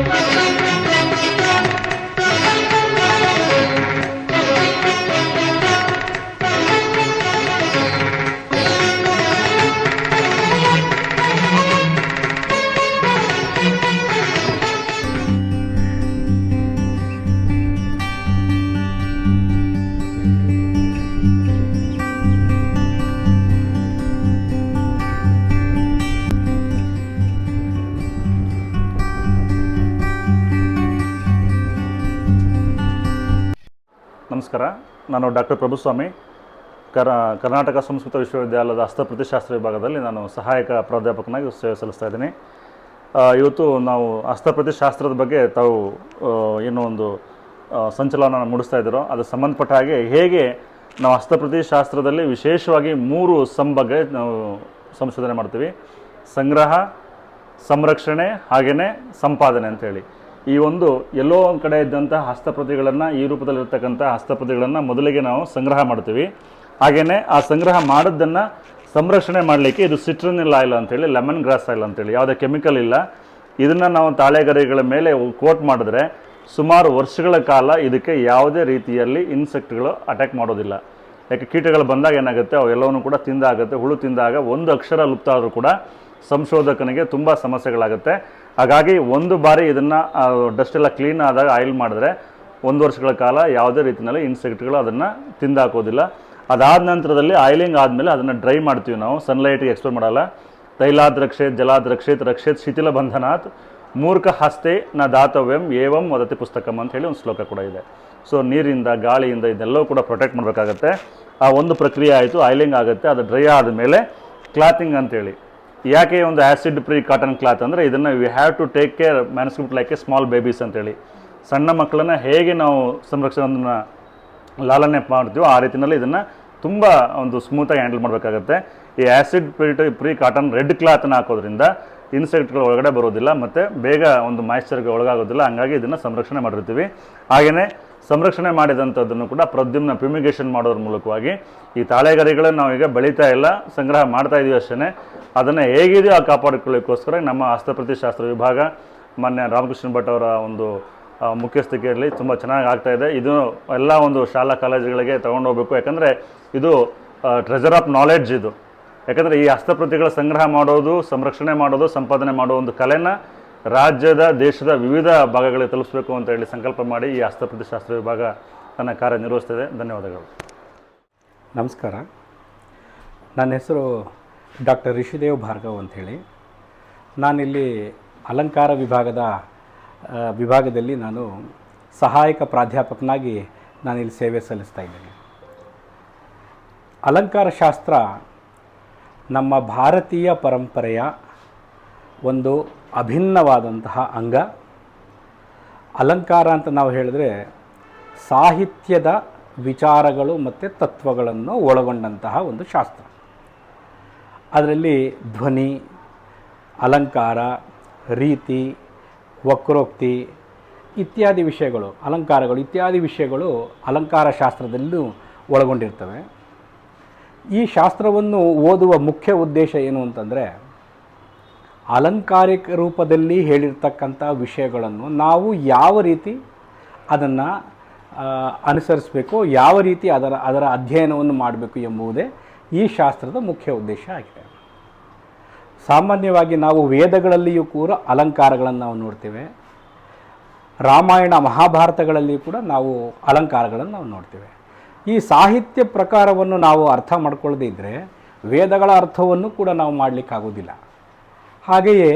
ನಮಸ್ಕಾರ ನಾನು ಡಾಕ್ಟರ್ ಪ್ರಭುಸ್ವಾಮಿ, ಕರ, ಕರ್ನಾಟಕ ಸಂಸ್ಕೃತ ವಿಶ್ವವಿದ್ಯಾಲಯದ ಹಸ್ತಪ್ರತಿಶಾಸ್ತ್ರ ವಿಭಾಗದಲ್ಲಿ ನಾನು ಸಹಾಯಕ ಪ್ರಾಧ್ಯಾಪಕನಾಗಿ ಸೇವೆ ಸಲ್ಲಿಸ್ತಾ ಇದ್ದೀನಿ. ಇವತ್ತು ನಾವು ಹಸ್ತಪ್ರತಿಶಾಸ್ತ್ರದ ಬಗ್ಗೆ ತಾವು ಏನೋ ಒಂದು ಸಂಚಲನ ಮೂಡಿಸ್ತಾ ಇದ್ದೀರೋ ಅದಕ್ಕೆ ಸಂಬಂಧಪಟ್ಟ ಹಾಗೆ ಹೇಗೆ ನಾವು ಹಸ್ತಪ್ರತಿಶಾಸ್ತ್ರದಲ್ಲಿ ವಿಶೇಷವಾಗಿ ಮೂರು ಸಂ ಬಗ್ಗೆ ನಾವು ಸಂಶೋಧನೆ ಮಾಡ್ತೀವಿ. ಸಂಗ್ರಹ, ಸಂರಕ್ಷಣೆ ಹಾಗೆಯೇ ಸಂಪಾದನೆ ಅಂತೇಳಿ. ಈ ಒಂದು ಎಲ್ಲೋ ಒಂದು ಕಡೆ ಇದ್ದಂಥ ಹಸ್ತಪ್ರತಿಗಳನ್ನು ಈ ರೂಪದಲ್ಲಿರ್ತಕ್ಕಂಥ ಹಸ್ತಪ್ರತಿಗಳನ್ನು ಮೊದಲಿಗೆ ನಾವು ಸಂಗ್ರಹ ಮಾಡ್ತೀವಿ. ಹಾಗೆಯೇ ಆ ಸಂಗ್ರಹ ಮಾಡಿದ್ದನ್ನು ಸಂರಕ್ಷಣೆ ಮಾಡಲಿಕ್ಕೆ ಇದು ಸಿಟ್ರನಿಲ್ ಆಯಿಲ್ ಅಂತೇಳಿ, ಲೆಮನ್ ಗ್ರಾಸ್ ಆಯಿಲ್ ಅಂತೇಳಿ, ಯಾವುದೇ ಕೆಮಿಕಲ್ ಇಲ್ಲ. ಇದನ್ನು ನಾವು ತಾಳೆಗರಿಗಳ ಮೇಲೆ ಕೋಟ್ ಮಾಡಿದ್ರೆ ಸುಮಾರು ವರ್ಷಗಳ ಕಾಲ ಇದಕ್ಕೆ ಯಾವುದೇ ರೀತಿಯಲ್ಲಿ ಇನ್ಸೆಕ್ಟ್ಗಳು ಅಟ್ಯಾಕ್ ಮಾಡೋದಿಲ್ಲ. ಯಾಕೆ, ಕೀಟಗಳು ಬಂದಾಗ ಏನಾಗುತ್ತೆ ಅವು ಎಲ್ಲವನ್ನು ಕೂಡ ತಿಂದಾಗುತ್ತೆ, ಹುಳು ತಿಂದಾಗ ಒಂದು ಅಕ್ಷರ ಲುಪ್ತ ಆದರೂ ಕೂಡ ಸಂಶೋಧಕನಿಗೆ ತುಂಬ ಸಮಸ್ಯೆಗಳಾಗುತ್ತೆ. ಹಾಗಾಗಿ ಒಂದು ಬಾರಿ ಇದನ್ನು ಡಸ್ಟ್ ಎಲ್ಲ ಕ್ಲೀನ್ ಆದಾಗ ಆಯಿಲ್ ಮಾಡಿದ್ರೆ ಒಂದು ವರ್ಷಗಳ ಕಾಲ ಯಾವುದೇ ರೀತಿಯಲ್ಲಿ ಇನ್ಸೆಕ್ಟ್ಗಳು ಅದನ್ನು ತಿಂದಾಕೋದಿಲ್ಲ. ಅದಾದ ನಂತರದಲ್ಲಿ ಆಯಿಲಿಂಗ್ ಆದಮೇಲೆ ಅದನ್ನು ಡ್ರೈ ಮಾಡ್ತೀವಿ ನಾವು. ಸನ್ಲೈಟಿಗೆ ಎಕ್ಸ್ಪೋರ್ ಮಾಡಲ್ಲ. ತೈಲಾದ್ ರಕ್ಷೇತ್ ಜಲಾದ್ ರಕ್ಷೇತ್ ರಕ್ಷೇತ್ ಶಿಥಿಲ ಬಂಧನಾತ್, ಮೂರ್ಖ ಹಸ್ತೆ ನ ದಾತವ್ಯಂ ಏವಂ ವದತಿ ಪುಸ್ತಕಂ ಅಂತ ಹೇಳಿ ಒಂದು ಶ್ಲೋಕ ಕೂಡ ಇದೆ. ಸೊ ನೀರಿಂದ, ಗಾಳಿಯಿಂದ ಇದೆಲ್ಲವೂ ಕೂಡ ಪ್ರೊಟೆಕ್ಟ್ ಮಾಡಬೇಕಾಗತ್ತೆ. ಆ ಒಂದು ಪ್ರಕ್ರಿಯೆ ಆಯಿತು ಆಯಿಲಿಂಗ್ ಆಗುತ್ತೆ. ಅದು ಡ್ರೈ ಆದಮೇಲೆ ಕ್ಲಾತಿಂಗ್ ಅಂತೇಳಿ. ಯಾಕೆ ಒಂದು ಆ್ಯಸಿಡ್ ಫ್ರೀ ಕಾಟನ್ ಕ್ಲಾತ್ ಅಂದರೆ ಇದನ್ನು we have to take care manuscript like a small babies ಅಂತೇಳಿ ಸಣ್ಣ ಮಕ್ಕಳನ್ನ ಹೇಗೆ ನಾವು ಸಂರಕ್ಷಣೆಯನ್ನು ಲಾಲನೆ ಮಾಡ್ತೀವೋ ಆ ರೀತಿಯಲ್ಲಿ ಇದನ್ನು ತುಂಬ ಒಂದು ಸ್ಮೂತಾಗಿ ಹ್ಯಾಂಡಲ್ ಮಾಡಬೇಕಾಗತ್ತೆ. ಈ acid free free cotton red ಕ್ಲಾತನ್ನು ಹಾಕೋದ್ರಿಂದ ಇನ್ಸೆಕ್ಟ್ಗಳು ಒಳಗಡೆ ಬರೋದಿಲ್ಲ, ಮತ್ತು ಬೇಗ ಒಂದು ಮಾಯಿಶ್ಚರ್ಗೆ ಒಳಗಾಗೋದಿಲ್ಲ, ಹಂಗಾಗಿ ಇದನ್ನು ಸಂರಕ್ಷಣೆ ಮಾಡಿರ್ತೀವಿ. ಹಾಗೆಯೇ ಸಂರಕ್ಷಣೆ ಮಾಡಿದಂಥದ್ದನ್ನು ಕೂಡ ಪ್ರದ್ಯುಮ್ನ ಪ್ಯುಮಿಗೇಷನ್ ಮಾಡೋದ್ರ ಮೂಲಕವಾಗಿ ಈ ತಾಳೆಗರಿಗಳನ್ನು ನಾವೀಗ ಬೆಳೀತಾ ಇಲ್ಲ, ಸಂಗ್ರಹ ಮಾಡ್ತಾ ಇದೀವಿ ಅಷ್ಟೇ ಅದನ್ನು ಹೇಗಿದೆಯೋ ಆ ಕಾಪಾಡಿಕೊಳ್ಳೋಕ್ಕೋಸ್ಕರ ನಮ್ಮ ಹಸ್ತಪ್ರತಿಶಾಸ್ತ್ರ ವಿಭಾಗ, ಮಾನ್ಯ ರಾಮಕೃಷ್ಣ ಭಟ್ ಅವರ ಒಂದು ಮುಖ್ಯಸ್ಥಿಕೆಯಲ್ಲಿ ತುಂಬ ಚೆನ್ನಾಗಿ ಆಗ್ತಾ ಇದೆ. ಇದು ಎಲ್ಲ ಒಂದು ಶಾಲಾ ಕಾಲೇಜುಗಳಿಗೆ ಹೋಗಬೇಕು ಯಾಕಂದರೆ ಇದು ಟ್ರೆಜರ್ ಆಫ್ ನಾಲೆಡ್ಜ್ ಇದು. ಯಾಕಂದರೆ ಈ ಹಸ್ತಪ್ರತಿಗಳ ಸಂಗ್ರಹ ಮಾಡೋದು, ಸಂರಕ್ಷಣೆ ಮಾಡೋದು, ಸಂಪಾದನೆ ಮಾಡೋ ಒಂದು ಕಲೆನ ರಾಜ್ಯದ, ದೇಶದ ವಿವಿಧ ಭಾಗಗಳಿಗೆ ತಲುಪಿಸಬೇಕು ಅಂತ ಹೇಳಿ ಸಂಕಲ್ಪ ಮಾಡಿ ಈ ಹಸ್ತಪ್ರತಿಶಾಸ್ತ್ರ ವಿಭಾಗ ತನ್ನ ಕಾರ್ಯನಿರ್ವಹಿಸ್ತಿದೆ ಧನ್ಯವಾದಗಳು. ನಮಸ್ಕಾರ. ನನ್ನ ಹೆಸರು ಡಾಕ್ಟರ್ ರಿಷಿದೇವ್ ಭಾರ್ಗವ್ ಅಂಥೇಳಿ ನಾನಿಲ್ಲಿ ಅಲಂಕಾರ ವಿಭಾಗದ ವಿಭಾಗದಲ್ಲಿ ನಾನು ಸಹಾಯಕ ಪ್ರಾಧ್ಯಾಪಕನಾಗಿ ನಾನಿಲ್ಲಿ ಸೇವೆ ಸಲ್ಲಿಸ್ತಾ ಇದ್ದೇನೆ. ಅಲಂಕಾರ ಶಾಸ್ತ್ರ ನಮ್ಮ ಭಾರತೀಯ ಪರಂಪರೆಯ ಒಂದು ಅಭಿನ್ನವಾದಂತಹ ಅಂಗ. ಅಲಂಕಾರ ಅಂತ ನಾವು ಹೇಳಿದ್ರೆ ಸಾಹಿತ್ಯದ ವಿಚಾರಗಳು ಮತ್ತು ತತ್ವಗಳನ್ನು ಒಳಗೊಂಡಂತಹ ಒಂದು ಶಾಸ್ತ್ರ. ಅದರಲ್ಲಿ ಧ್ವನಿ, ಅಲಂಕಾರ, ರೀತಿ, ವಕ್ರೋಕ್ತಿ ಇತ್ಯಾದಿ ವಿಷಯಗಳು, ಅಲಂಕಾರಗಳು ಇತ್ಯಾದಿ ವಿಷಯಗಳು ಅಲಂಕಾರ ಶಾಸ್ತ್ರದಲ್ಲೂ ಒಳಗೊಂಡಿರ್ತವೆ. ಈ ಶಾಸ್ತ್ರವನ್ನು ಓದುವ ಮುಖ್ಯ ಉದ್ದೇಶ ಏನು ಅಂತಂದರೆ ಅಲಂಕಾರಿಕ ರೂಪದಲ್ಲಿ ಹೇಳಿರ್ತಕ್ಕಂಥ ವಿಷಯಗಳನ್ನು ನಾವು ಯಾವ ರೀತಿ ಅದನ್ನು ಅನುಸರಿಸಬೇಕು, ಯಾವ ರೀತಿ ಅದರ ಅದರ ಅಧ್ಯಯನವನ್ನು ಮಾಡಬೇಕು ಎಂಬುದೇ ಈ ಶಾಸ್ತ್ರದ ಮುಖ್ಯ ಉದ್ದೇಶ ಆಗಿದೆ. ಸಾಮಾನ್ಯವಾಗಿ ನಾವು ವೇದಗಳಲ್ಲಿಯೂ ಕೂಡ ಅಲಂಕಾರಗಳನ್ನು ನಾವು ನೋಡ್ತೇವೆ. ರಾಮಾಯಣ ಮಹಾಭಾರತಗಳಲ್ಲಿಯೂ ಕೂಡ ನಾವು ಅಲಂಕಾರಗಳನ್ನು ನಾವು ನೋಡ್ತೇವೆ. ಈ ಸಾಹಿತ್ಯ ಪ್ರಕಾರವನ್ನು ನಾವು ಅರ್ಥ ಮಾಡ್ಕೊಳ್ಳದೇ ಇದ್ದರೆ ವೇದಗಳ ಅರ್ಥವನ್ನು ಕೂಡ ನಾವು ಮಾಡಲಿಕ್ಕಾಗೋದಿಲ್ಲ ಹಾಗೆಯೇ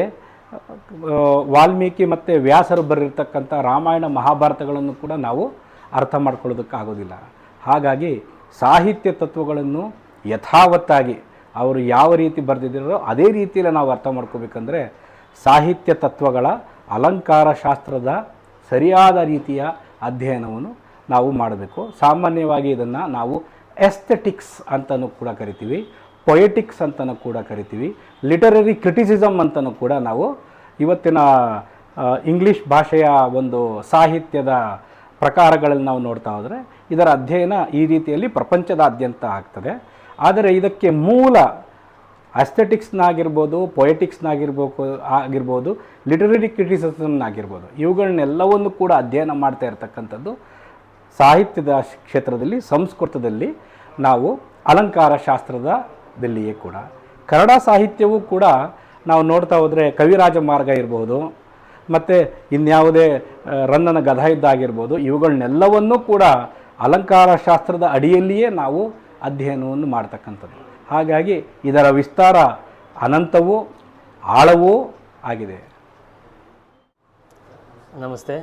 ವಾಲ್ಮೀಕಿ ಮತ್ತು ವ್ಯಾಸರು ಬರೆದಿರ್ತಕ್ಕಂಥ ರಾಮಾಯಣ ಮಹಾಭಾರತಗಳನ್ನು ಕೂಡ ನಾವು ಅರ್ಥ ಮಾಡ್ಕೊಳ್ಳೋದಕ್ಕಾಗೋದಿಲ್ಲ. ಹಾಗಾಗಿ ಸಾಹಿತ್ಯ ತತ್ವಗಳನ್ನು ಯಥಾವತ್ತಾಗಿ ಅವರು ಯಾವ ರೀತಿ ಬರೆದಿದ್ದಾರೋ ಅದೇ ರೀತಿಯಲ್ಲಿ ನಾವು ಅರ್ಥ ಮಾಡ್ಕೋಬೇಕಂದ್ರೆ ಸಾಹಿತ್ಯ ತತ್ವಗಳ ಅಲಂಕಾರ ಶಾಸ್ತ್ರದ ಸರಿಯಾದ ರೀತಿಯ ಅಧ್ಯಯನವನ್ನು ನಾವು ಮಾಡಬೇಕು. ಸಾಮಾನ್ಯವಾಗಿ ಇದನ್ನು ನಾವು ಎಸ್ಥೆಟಿಕ್ಸ್ ಅಂತಲೂ ಕೂಡ ಕರಿತೀವಿ. ಪೊಯೆಟಿಕ್ಸ್ ಅಂತಲೂ ಕೂಡ ಕರಿತೀವಿ. ಲಿಟರರಿ ಕ್ರಿಟಿಸಿಸಮ್ ಅಂತಲೂ ಕೂಡ ನಾವು ಇವತ್ತಿನ ಇಂಗ್ಲೀಷ್ ಭಾಷೆಯ ಒಂದು ಸಾಹಿತ್ಯದ ಪ್ರಕಾರಗಳಲ್ಲಿ ನಾವು ನೋಡ್ತಾ ಹೋದರೆ ಇದರ ಅಧ್ಯಯನ ಈ ರೀತಿಯಲ್ಲಿ ಪ್ರಪಂಚದಾದ್ಯಂತ ಆಗ್ತದೆ. ಆದರೆ ಇದಕ್ಕೆ ಮೂಲ ಅಸ್ಥೆಟಿಕ್ಸ್ನಾಗಿರ್ಬೋದು, ಪೊಯೆಟಿಕ್ಸ್ನಾಗಿರ್ಬೇಕು, ಆಗಿರ್ಬೋದು, ಲಿಟರರಿ ಕ್ರಿಟಿಸಿಸಮ್ನಾಗಿರ್ಬೋದು, ಇವುಗಳನ್ನೆಲ್ಲವನ್ನು ಕೂಡ ಅಧ್ಯಯನ ಮಾಡ್ತಾ ಇರತಕ್ಕಂಥದ್ದು ಸಾಹಿತ್ಯದ ಕ್ಷೇತ್ರದಲ್ಲಿ, ಸಂಸ್ಕೃತದಲ್ಲಿ ನಾವು ಅಲಂಕಾರ ಶಾಸ್ತ್ರದಲ್ಲಿಯೇ ಕೂಡ. ಕನ್ನಡ ಸಾಹಿತ್ಯವೂ ಕೂಡ ನಾವು ನೋಡ್ತಾ ಹೋದರೆ ಕವಿರಾಜ ಮಾರ್ಗ ಇರ್ಬೋದು, ಮತ್ತು ಇನ್ಯಾವುದೇ ರನ್ನನ ಗದಾಯುದ್ಧ ಆಗಿರ್ಬೋದು ಇವುಗಳನ್ನೆಲ್ಲವನ್ನೂ ಕೂಡ ಅಲಂಕಾರ ಶಾಸ್ತ್ರದ ಅಡಿಯಲ್ಲಿಯೇ ನಾವು ಅಧ್ಯಯನವನ್ನು ಮಾಡ್ತಕ್ಕಂಥದ್ದು. ಹಾಗಾಗಿ ಇದರ ವಿಸ್ತಾರ ಅನಂತವೂ ಆಳವೂ ಆಗಿದೆ. ನಮಸ್ತೆ.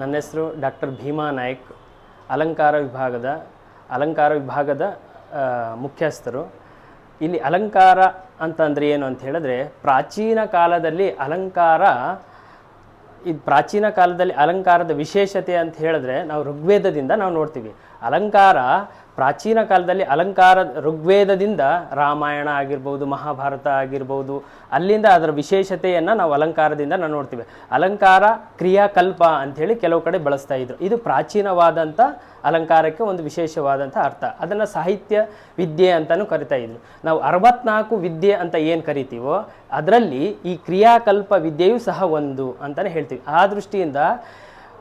ನನ್ನ ಹೆಸರು ಡಾಕ್ಟರ್ ಭೀಮಾ ನಾಯ್ಕ್. ಅಲಂಕಾರ ವಿಭಾಗದ ಅಲಂಕಾರ ವಿಭಾಗದ ಮುಖ್ಯಸ್ಥರು. ಇಲ್ಲಿ ಅಲಂಕಾರ ಅಂತಂದರೆ ಏನು ಅಂತ ಹೇಳಿದ್ರೆ ಪ್ರಾಚೀನ ಕಾಲದಲ್ಲಿ ಅಲಂಕಾರ ಇದು ಪ್ರಾಚೀನ ಕಾಲದಲ್ಲಿ ಅಲಂಕಾರದ ವಿಶೇಷತೆ ಅಂತ ಹೇಳಿದ್ರೆ ನಾವು ಋಗ್ವೇದದಿಂದ ನಾವು ನೋಡ್ತೀವಿ. ಅಲಂಕಾರ ಪ್ರಾಚೀನ ಕಾಲದಲ್ಲಿ ಅಲಂಕಾರ ಋಗ್ವೇದದಿಂದ ರಾಮಾಯಣ ಆಗಿರ್ಬೋದು, ಮಹಾಭಾರತ ಆಗಿರ್ಬೋದು, ಅಲ್ಲಿಂದ ಅದರ ವಿಶೇಷತೆಯನ್ನು ನಾವು ಅಲಂಕಾರದಿಂದ ನಾವು ನೋಡ್ತೀವಿ. ಅಲಂಕಾರ ಕ್ರಿಯಾಕಲ್ಪ ಅಂಥೇಳಿ ಕೆಲವು ಕಡೆ ಬಳಸ್ತಾ ಇದ್ರು. ಇದು ಪ್ರಾಚೀನವಾದಂಥ ಅಲಂಕಾರಕ್ಕೆ ಒಂದು ವಿಶೇಷವಾದಂಥ ಅರ್ಥ. ಅದನ್ನು ಸಾಹಿತ್ಯ ವಿದ್ಯೆ ಅಂತಲೂ ಕರಿತಾ ಇದ್ರು. ನಾವು ಅರವತ್ನಾಲ್ಕು ವಿದ್ಯೆ ಅಂತ ಏನು ಕರಿತೀವೋ, ಅದರಲ್ಲಿ ಈ ಕ್ರಿಯಾಕಲ್ಪ ವಿದ್ಯೆಯೂ ಸಹ ಒಂದು ಅಂತಲೇ ಹೇಳ್ತೀವಿ. ಆ ದೃಷ್ಟಿಯಿಂದ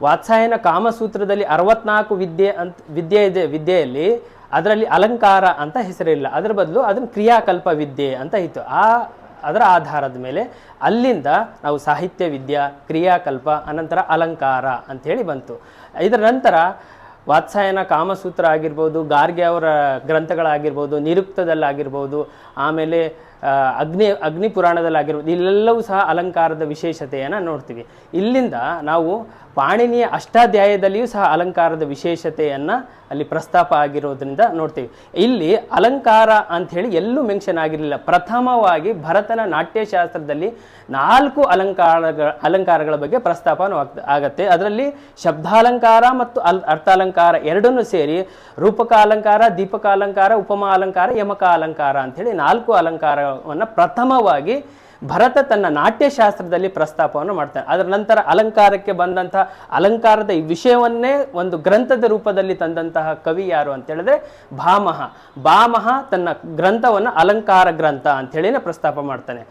ವಾತ್ಸಾಯನ ಕಾಮಸೂತ್ರದಲ್ಲಿ ಅರವತ್ನಾಲ್ಕು ವಿದ್ಯೆ ಅಂತ, ವಿದ್ಯೆ ಇದೆ, ವಿದ್ಯೆಯಲ್ಲಿ ಅದರಲ್ಲಿ ಅಲಂಕಾರ ಅಂತ ಹೆಸರಿಲ್ಲ. ಅದರ ಬದಲು ಅದನ್ನು ಕ್ರಿಯಾಕಲ್ಪ ವಿದ್ಯೆ ಅಂತ ಇತ್ತು. ಆ, ಅದರ ಆಧಾರದ ಮೇಲೆ ಅಲ್ಲಿಂದ ನಾವು ಸಾಹಿತ್ಯ ವಿದ್ಯಾ, ಕ್ರಿಯಾಕಲ್ಪ, ಅನಂತರ ಅಲಂಕಾರ ಅಂಥೇಳಿ ಬಂತು. ಇದರ ನಂತರ ವಾತ್ಸಾಯನ ಕಾಮಸೂತ್ರ ಆಗಿರ್ಬೋದು, ಗಾರ್ಗೆ ಅವರ ಗ್ರಂಥಗಳಾಗಿರ್ಬೋದು, ನಿರುಕ್ತದಲ್ಲಾಗಿರ್ಬೋದು ಆಮೇಲೆ ಅಗ್ನಿ ಅಗ್ನಿ ಪುರಾಣದಲ್ಲಾಗಿರ್ಬೋದು ಇಲ್ಲೆಲ್ಲವೂ ಸಹ ಅಲಂಕಾರದ ವಿಶೇಷತೆಯನ್ನು ನೋಡ್ತೀವಿ. ಇಲ್ಲಿಂದ ನಾವು ಪಾಣಿನಿಯ ಅಷ್ಟಾಧ್ಯಾಯದಲ್ಲಿಯೂ ಸಹ ಅಲಂಕಾರದ ವಿಶೇಷತೆಯನ್ನು ಅಲ್ಲಿ ಪ್ರಸ್ತಾಪ ಆಗಿರೋದ್ರಿಂದ ನೋಡ್ತೀವಿ. ಇಲ್ಲಿ ಅಲಂಕಾರ ಅಂಥೇಳಿ ಎಲ್ಲೂ ಮೆನ್ಷನ್ ಆಗಿರಲಿಲ್ಲ. ಪ್ರಥಮವಾಗಿ ಭರತನ ನಾಟ್ಯಶಾಸ್ತ್ರದಲ್ಲಿ ನಾಲ್ಕು ಅಲಂಕಾರಗಳ ಅಲಂಕಾರಗಳ ಬಗ್ಗೆ ಪ್ರಸ್ತಾಪನೂ ಆಗ್ತ ಆಗತ್ತೆ. ಅದರಲ್ಲಿ ಶಬ್ದಾಲಂಕಾರ ಮತ್ತು ಅಲ್ ಅರ್ಥಾಲಂಕಾರ ಎರಡನ್ನೂ ಸೇರಿ ರೂಪಕ ಅಲಂಕಾರ ದೀಪಕ ಅಲಂಕಾರ ಉಪಮಾ ಅಲಂಕಾರ ಯಮಕ ಅಲಂಕಾರ ಅಂಥೇಳಿ ನಾಲ್ಕು ಅಲಂಕಾರವನ್ನು ಪ್ರಥಮವಾಗಿ ಭರತ ತನ್ನ ನಾಟ್ಯಶಾಸ್ತ್ರದಲ್ಲಿ ಪ್ರಸ್ತಾಪವನ್ನು ಮಾಡ್ತಾನೆ. ಅದರ ನಂತರ ಅಲಂಕಾರಕ್ಕೆ ಬಂದಂತಹ ಅಲಂಕಾರದ ಈ ವಿಷಯವನ್ನೇ ಒಂದು ಗ್ರಂಥದ ರೂಪದಲ್ಲಿ ತಂದಂತಹ ಕವಿ ಯಾರು ಅಂತ ಹೇಳಿದ್ರೆ ಭಾಮಹ. ಭಾಮಹ ತನ್ನ ಗ್ರಂಥವನ್ನು ಅಲಂಕಾರ ಗ್ರಂಥ ಅಂಥೇಳಿನೇ ಪ್ರಸ್ತಾಪ ಮಾಡ್ತಾನೆ.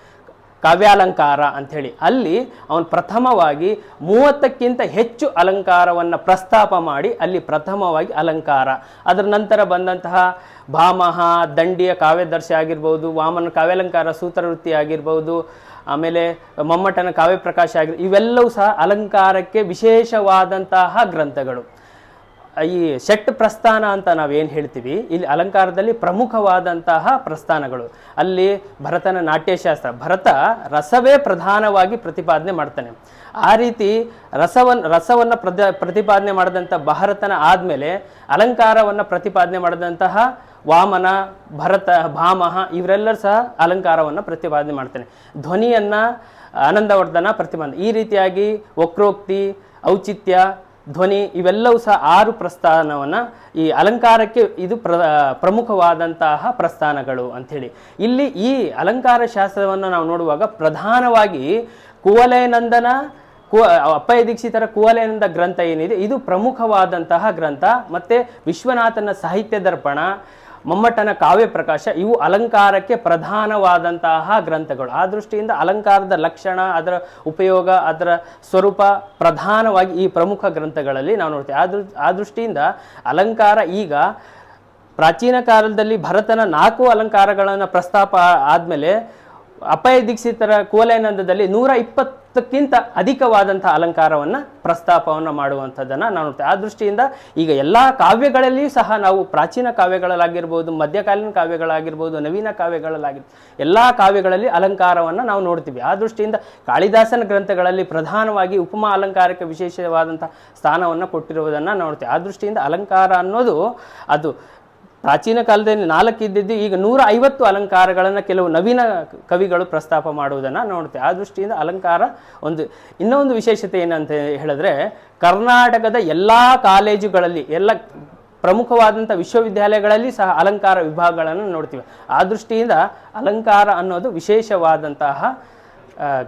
ಕಾವ್ಯಾಲಂಕಾರ ಅಂಥೇಳಿ. ಅಲ್ಲಿ ಅವನು ಪ್ರಥಮವಾಗಿ ಮೂವತ್ತಕ್ಕಿಂತ ಹೆಚ್ಚು ಅಲಂಕಾರವನ್ನು ಪ್ರಸ್ತಾಪ ಮಾಡಿ ಅಲ್ಲಿ ಪ್ರಥಮವಾಗಿ ಅಲಂಕಾರ. ಅದರ ನಂತರ ಬಂದಂತಹ ಭಾಮಹ, ದಂಡಿಯ ಕಾವ್ಯದರ್ಶಿ ಆಗಿರ್ಬೋದು, ವಾಮನ ಕಾವ್ಯಾಲಂಕಾರ ಸೂತ್ರವೃತ್ತಿ ಆಗಿರ್ಬೋದು, ಆಮೇಲೆ ಮಮ್ಮಟನ ಕಾವ್ಯಪ್ರಕಾಶ ಆಗಿರ್, ಇವೆಲ್ಲವೂ ಸಹ ಅಲಂಕಾರಕ್ಕೆ ವಿಶೇಷವಾದಂತಹ ಗ್ರಂಥಗಳು. ಈ ಷಟ್ ಪ್ರಸ್ಥಾನ ಅಂತ ನಾವೇನು ಹೇಳ್ತೀವಿ? ಇಲ್ಲಿ ಅಲಂಕಾರದಲ್ಲಿ ಪ್ರಮುಖವಾದಂತಹ ಪ್ರಸ್ಥಾನಗಳು. ಅಲ್ಲಿ ಭರತನ ನಾಟ್ಯಶಾಸ್ತ್ರ, ಭರತ ರಸವೇ ಪ್ರಧಾನವಾಗಿ ಪ್ರತಿಪಾದನೆ ಮಾಡ್ತಾನೆ. ಆ ರೀತಿ ರಸವನ್ನು ರಸವನ್ನು ಪ್ರದ, ಪ್ರತಿಪಾದನೆ ಮಾಡಿದಂಥ ಭಾರತನ ಆದಮೇಲೆ ಅಲಂಕಾರವನ್ನು ಪ್ರತಿಪಾದನೆ ಮಾಡಿದಂತಹ ವಾಮನ, ಭರತ, ಭಾಮಹ, ಇವರೆಲ್ಲರೂ ಸಹ ಅಲಂಕಾರವನ್ನು ಪ್ರತಿಪಾದನೆ ಮಾಡ್ತಾನೆ. ಧ್ವನಿಯನ್ನು, ಆನಂದವರ್ಧನ ಪ್ರತಿಪಾದನೆ. ಈ ರೀತಿಯಾಗಿ ವಕ್ರೋಕ್ತಿ, ಔಚಿತ್ಯ ಧ್ವನಿ ಇವೆಲ್ಲವೂ ಸಹ ಆರು ಪ್ರಸ್ಥಾನವನ್ನು ಈ ಅಲಂಕಾರಕ್ಕೆ ಇದು ಪ್ರ ಪ್ರಮುಖವಾದಂತಹ ಪ್ರಸ್ಥಾನಗಳು ಅಂಥೇಳಿ. ಇಲ್ಲಿ ಈ ಅಲಂಕಾರ ಶಾಸ್ತ್ರವನ್ನು ನಾವು ನೋಡುವಾಗ ಪ್ರಧಾನವಾಗಿ ಕುವಲಯನಂದನ, ಕು ಅಪ್ಪಯ್ಯ ದೀಕ್ಷಿತರ ಕುವಲಯನಂದ ಗ್ರಂಥ ಏನಿದೆ, ಇದು ಪ್ರಮುಖವಾದಂತಹ ಗ್ರಂಥ. ಮತ್ತು ವಿಶ್ವನಾಥನ ಸಾಹಿತ್ಯ ದರ್ಪಣ ಮಮ್ಮಟನ ಕಾವ್ಯ ಪ್ರಕಾಶ ಇವು ಅಲಂಕಾರಕ್ಕೆ ಪ್ರಧಾನವಾದಂತಹ ಗ್ರಂಥಗಳು. ಆ ದೃಷ್ಟಿಯಿಂದ ಅಲಂಕಾರದ ಲಕ್ಷಣ, ಅದರ ಉಪಯೋಗ, ಅದರ ಸ್ವರೂಪ ಪ್ರಧಾನವಾಗಿ ಈ ಪ್ರಮುಖ ಗ್ರಂಥಗಳಲ್ಲಿ ನಾವು ನೋಡ್ತೀವಿ. ಆ ದೃಷ್ಟಿಯಿಂದ ಅಲಂಕಾರ ಈಗ ಪ್ರಾಚೀನ ಕಾಲದಲ್ಲಿ ಭರತನ ನಾಲ್ಕು ಅಲಂಕಾರಗಳನ್ನು ಪ್ರಸ್ತಾಪ ಆದಮೇಲೆ ಅಪಯ ದೀಕ್ಷಿತರ ಕೋಲೈನಂದದಲ್ಲಿ ನೂರ ಇಪ್ಪತ್ತಕ್ಕಿಂತ ಅಧಿಕವಾದಂಥ ಅಲಂಕಾರವನ್ನು ಪ್ರಸ್ತಾಪವನ್ನು ಮಾಡುವಂಥದ್ದನ್ನು ನಾವು ನೋಡ್ತೇವೆ ಆ ದೃಷ್ಟಿಯಿಂದ ಈಗ ಎಲ್ಲ ಕಾವ್ಯಗಳಲ್ಲಿಯೂ ಸಹ ನಾವು ಪ್ರಾಚೀನ ಕಾವ್ಯಗಳಲ್ಲಾಗಿರ್ಬೋದು, ಮಧ್ಯಕಾಲೀನ ಕಾವ್ಯಗಳಾಗಿರ್ಬೋದು, ನವೀನ ಕಾವ್ಯಗಳಲ್ಲಾಗಿರ್ಬೋದು ಎಲ್ಲ ಕಾವ್ಯಗಳಲ್ಲಿ ಅಲಂಕಾರವನ್ನು ನಾವು ನೋಡ್ತೀವಿ. ಆ ದೃಷ್ಟಿಯಿಂದ ಕಾಳಿದಾಸನ ಗ್ರಂಥಗಳಲ್ಲಿ ಪ್ರಧಾನವಾಗಿ ಉಪಮಾ ಅಲಂಕಾರಕ್ಕೆ ವಿಶೇಷವಾದಂಥ ಸ್ಥಾನವನ್ನು ಕೊಟ್ಟಿರುವುದನ್ನು ನೋಡ್ತೀವಿ. ಆ ದೃಷ್ಟಿಯಿಂದ ಅಲಂಕಾರ ಅನ್ನೋದು ಅದು ಪ್ರಾಚೀನ ಕಾಲದಲ್ಲಿ ನಾಲ್ಕು ಇದ್ದಿದ್ದು ಈಗ ನೂರ ಐವತ್ತು ಅಲಂಕಾರಗಳನ್ನು ಕೆಲವು ನವೀನ ಕವಿಗಳು ಪ್ರಸ್ತಾಪ ಮಾಡುವುದನ್ನು ನೋಡ್ತೇವೆ ಆ ದೃಷ್ಟಿಯಿಂದ ಅಲಂಕಾರ ಒಂದು ಇನ್ನೊಂದು ವಿಶೇಷತೆ ಏನಂತ ಹೇಳಿದ್ರೆ ಕರ್ನಾಟಕದ ಎಲ್ಲ ಕಾಲೇಜುಗಳಲ್ಲಿ, ಎಲ್ಲ ಪ್ರಮುಖವಾದಂಥ ವಿಶ್ವವಿದ್ಯಾಲಯಗಳಲ್ಲಿ ಸಹ ಅಲಂಕಾರ ವಿಭಾಗಗಳನ್ನು ನೋಡ್ತೀವಿ. ಆ ದೃಷ್ಟಿಯಿಂದ ಅಲಂಕಾರ ಅನ್ನೋದು ವಿಶೇಷವಾದಂತಹ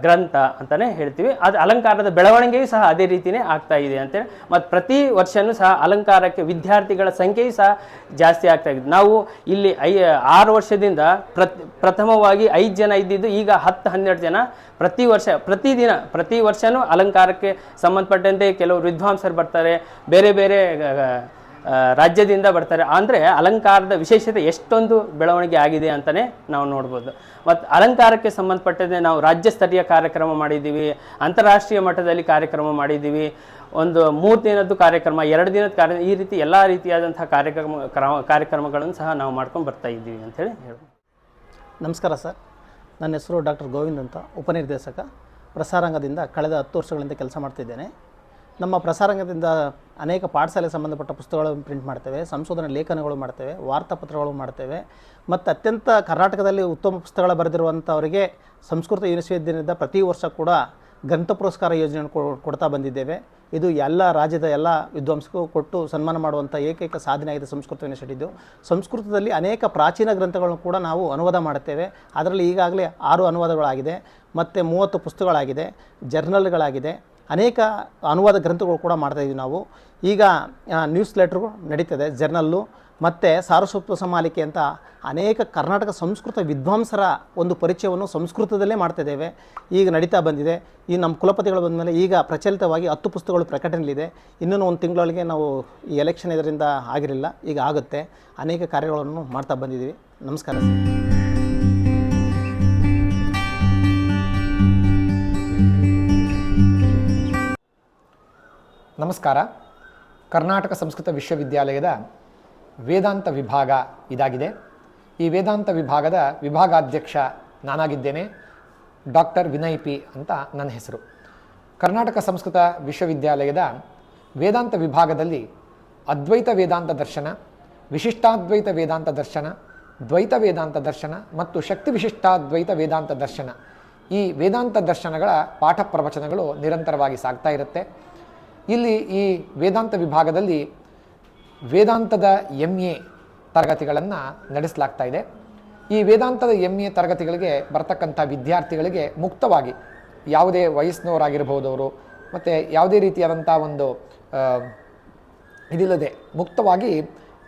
ಗ್ರಂಥ ಅಂತಲೇ ಹೇಳ್ತೀವಿ. ಅದು ಅಲಂಕಾರದ ಬೆಳವಣಿಗೆಯೂ ಸಹ ಅದೇ ರೀತಿಯೇ ಆಗ್ತಾ ಇದೆ ಅಂತೇಳಿ. ಮತ್ತು ಪ್ರತಿ ವರ್ಷವೂ ಸಹ ಅಲಂಕಾರಕ್ಕೆ ವಿದ್ಯಾರ್ಥಿಗಳ ಸಂಖ್ಯೆಯೂ ಸಹ ಜಾಸ್ತಿ ಆಗ್ತಾ ಇದೆ. ನಾವು ಇಲ್ಲಿ ಐ ಆರು ವರ್ಷದಿಂದ ಪ್ರಥಮವಾಗಿ ಐದು ಜನ ಇದ್ದಿದ್ದು ಈಗ ಹತ್ತು ಹನ್ನೆರಡು ಜನ. ಪ್ರತಿ ವರ್ಷ ಪ್ರತಿದಿನ ಪ್ರತಿ ವರ್ಷವೂ ಅಲಂಕಾರಕ್ಕೆ ಸಂಬಂಧಪಟ್ಟಂತೆ ಕೆಲವು ವಿದ್ವಾಂಸರು ಬರ್ತಾರೆ. ಬೇರೆ ಬೇರೆ ರಾಜ್ಯದಿಂದ ಬರ್ತಾರೆ. ಅಂದರೆ ಅಲಂಕಾರದ ವಿಶೇಷತೆ ಎಷ್ಟೊಂದು ಬೆಳವಣಿಗೆ ಆಗಿದೆ ಅಂತಲೇ ನಾವು ನೋಡ್ಬೋದು. ಮತ್ತು ಅಲಂಕಾರಕ್ಕೆ ಸಂಬಂಧಪಟ್ಟಂತೆ ನಾವು ರಾಜ್ಯ ಸ್ಥಳೀಯ ಕಾರ್ಯಕ್ರಮ ಮಾಡಿದ್ದೀವಿ, ಅಂತಾರಾಷ್ಟ್ರೀಯ ಮಟ್ಟದಲ್ಲಿ ಕಾರ್ಯಕ್ರಮ ಮಾಡಿದ್ದೀವಿ, ಒಂದು ಮೂರು ದಿನದ್ದು ಕಾರ್ಯಕ್ರಮ, ಎರಡು ದಿನದ ಕಾರ್ಯ, ಈ ರೀತಿ ಎಲ್ಲ ರೀತಿಯಾದಂಥ ಕಾರ್ಯಕ್ರಮ, ಕ್ರಮ- ಕಾರ್ಯಕ್ರಮಗಳನ್ನು ಸಹ ನಾವು ಮಾಡ್ಕೊಂಡು ಬರ್ತಾ ಇದ್ದೀವಿ ಅಂತೇಳಿ ಹೇಳ್ಬೋದು. ನಮಸ್ಕಾರ ಸರ್. ನನ್ನ ಹೆಸರು ಡಾಕ್ಟರ್ ಗೋವಿಂದ್ ಅಂತ, ಉಪನಿರ್ದೇಶಕ. ಪ್ರಸಾರಾಂಗದಿಂದ ಕಳೆದ ಹತ್ತು ವರ್ಷಗಳಿಂದ ಕೆಲಸ ಮಾಡ್ತಿದ್ದೇನೆ. ನಮ್ಮ ಪ್ರಸಾರಂಗದಿಂದ ಅನೇಕ ಪಾಠಶಾಲೆಗೆ ಸಂಬಂಧಪಟ್ಟ ಪುಸ್ತಕಗಳನ್ನು ಪ್ರಿಂಟ್ ಮಾಡ್ತೇವೆ, ಸಂಶೋಧನಾ ಲೇಖನಗಳು ಮಾಡ್ತೇವೆ, ವಾರ್ತಾಪತ್ರಗಳು ಮಾಡ್ತೇವೆ. ಮತ್ತು ಅತ್ಯಂತ ಕರ್ನಾಟಕದಲ್ಲಿ ಉತ್ತಮ ಪುಸ್ತಕಗಳು ಬರೆದಿರುವಂಥವರಿಗೆ ಸಂಸ್ಕೃತ ಯೂನಿವರ್ಸಿಟಿಯಿಂದ ಪ್ರತಿ ವರ್ಷ ಕೂಡ ಗ್ರಂಥ ಪುರಸ್ಕಾರ ಯೋಜನೆಯನ್ನು ಕೊಡ್ತಾ ಬಂದಿದ್ದೇವೆ. ಇದು ಎಲ್ಲ ರಾಜ್ಯದ ಎಲ್ಲ ವಿದ್ವಾಂಸಕ್ಕೂ ಕೊಟ್ಟು ಸನ್ಮಾನ ಮಾಡುವಂಥ ಏಕೈಕ ಸಾಧನೆ ಆಗಿದೆ ಸಂಸ್ಕೃತ ಯೂನಿವರ್ಸಿಟಿದು ಸಂಸ್ಕೃತದಲ್ಲಿ ಅನೇಕ ಪ್ರಾಚೀನ ಗ್ರಂಥಗಳನ್ನು ಕೂಡ ನಾವು ಅನುವಾದ ಮಾಡುತ್ತೇವೆ ಅದರಲ್ಲಿ ಈಗಾಗಲೇ ಆರು ಅನುವಾದಗಳಾಗಿದೆ. ಮತ್ತು ಮೂವತ್ತು ಪುಸ್ತಕಗಳಾಗಿದೆ. ಜರ್ನಲ್ಗಳಾಗಿದೆ. ಅನೇಕ ಅನುವಾದ ಗ್ರಂಥಗಳು ಕೂಡ ಮಾಡ್ತಾಯಿದ್ವಿ ನಾವು. ಈಗ ನ್ಯೂಸ್ ಲೆಟ್ರು ನಡೀತದೆ ಜರ್ನಲ್ಲು ಮತ್ತು ಸಾರಸ್ವತ್ವ ಸಮಾಲಿಕೆ ಅಂತ ಅನೇಕ ಕರ್ನಾಟಕ ಸಂಸ್ಕೃತ ವಿದ್ವಾಂಸರ ಒಂದು ಪರಿಚಯವನ್ನು ಸಂಸ್ಕೃತದಲ್ಲೇ ಮಾಡ್ತಿದ್ದೇವೆ ಈಗ ನಡೀತಾ ಬಂದಿದೆ. ಈ ನಮ್ಮ ಕುಲಪತಿಗಳು ಬಂದಮೇಲೆ ಈಗ ಪ್ರಚಲಿತವಾಗಿ ಹತ್ತು ಪುಸ್ತಕಗಳು ಪ್ರಕಟಣೆಯಲ್ಲಿದೆ. ಇನ್ನೂ ಒಂದು ತಿಂಗಳೊಳಗೆ ನಾವು ಈ ಎಲೆಕ್ಷನ್ ಇದರಿಂದ ಆಗಿರಲಿಲ್ಲ. ಈಗ ಆಗುತ್ತೆ. ಅನೇಕ ಕಾರ್ಯಗಳನ್ನು ಮಾಡ್ತಾ ಬಂದಿದ್ದೀವಿ. ನಮಸ್ಕಾರ ಸರ್. ನಮಸ್ಕಾರ. ಕರ್ನಾಟಕ ಸಂಸ್ಕೃತ ವಿಶ್ವವಿದ್ಯಾಲಯದ ವೇದಾಂತ ವಿಭಾಗ ಇದಾಗಿದೆ. ಈ ವೇದಾಂತ ವಿಭಾಗದ ವಿಭಾಗಾಧ್ಯಕ್ಷ ನಾನಾಗಿದ್ದೇನೆ, ಡಾಕ್ಟರ್ ವಿನಯ್ ಪಿ ಅಂತ ನನ್ನ ಹೆಸರು. ಕರ್ನಾಟಕ ಸಂಸ್ಕೃತ ವಿಶ್ವವಿದ್ಯಾಲಯದ ವೇದಾಂತ ವಿಭಾಗದಲ್ಲಿ ಅದ್ವೈತ ವೇದಾಂತ ದರ್ಶನ, ವಿಶಿಷ್ಟಾದ್ವೈತ ವೇದಾಂತ ದರ್ಶನ, ದ್ವೈತ ವೇದಾಂತ ದರ್ಶನ ಮತ್ತು ಶಕ್ತಿ ವಿಶಿಷ್ಟಾದ್ವೈತ ವೇದಾಂತ ದರ್ಶನ ಈ ವೇದಾಂತ ದರ್ಶನಗಳ ಪಾಠ ಪ್ರವಚನಗಳು ನಿರಂತರವಾಗಿ ಸಾಗ್ತಾ ಇರುತ್ತೆ. ಇಲ್ಲಿ ಈ ವೇದಾಂತ ವಿಭಾಗದಲ್ಲಿ ವೇದಾಂತದ ಎಂ ಎ ತರಗತಿಗಳನ್ನು ನಡೆಸಲಾಗ್ತಾ ಇದೆ. ಈ ವೇದಾಂತದ ಎಂ ಎ ತರಗತಿಗಳಿಗೆ ಬರ್ತಕ್ಕಂಥ ವಿದ್ಯಾರ್ಥಿಗಳಿಗೆ ಮುಕ್ತವಾಗಿ ಯಾವುದೇ ವಯಸ್ಸಿನವರಾಗಿರ್ಬೋದು ಅವರು, ಮತ್ತು ಯಾವುದೇ ರೀತಿಯಾದಂಥ ಒಂದು ಇದಿಲ್ಲದೆ ಮುಕ್ತವಾಗಿ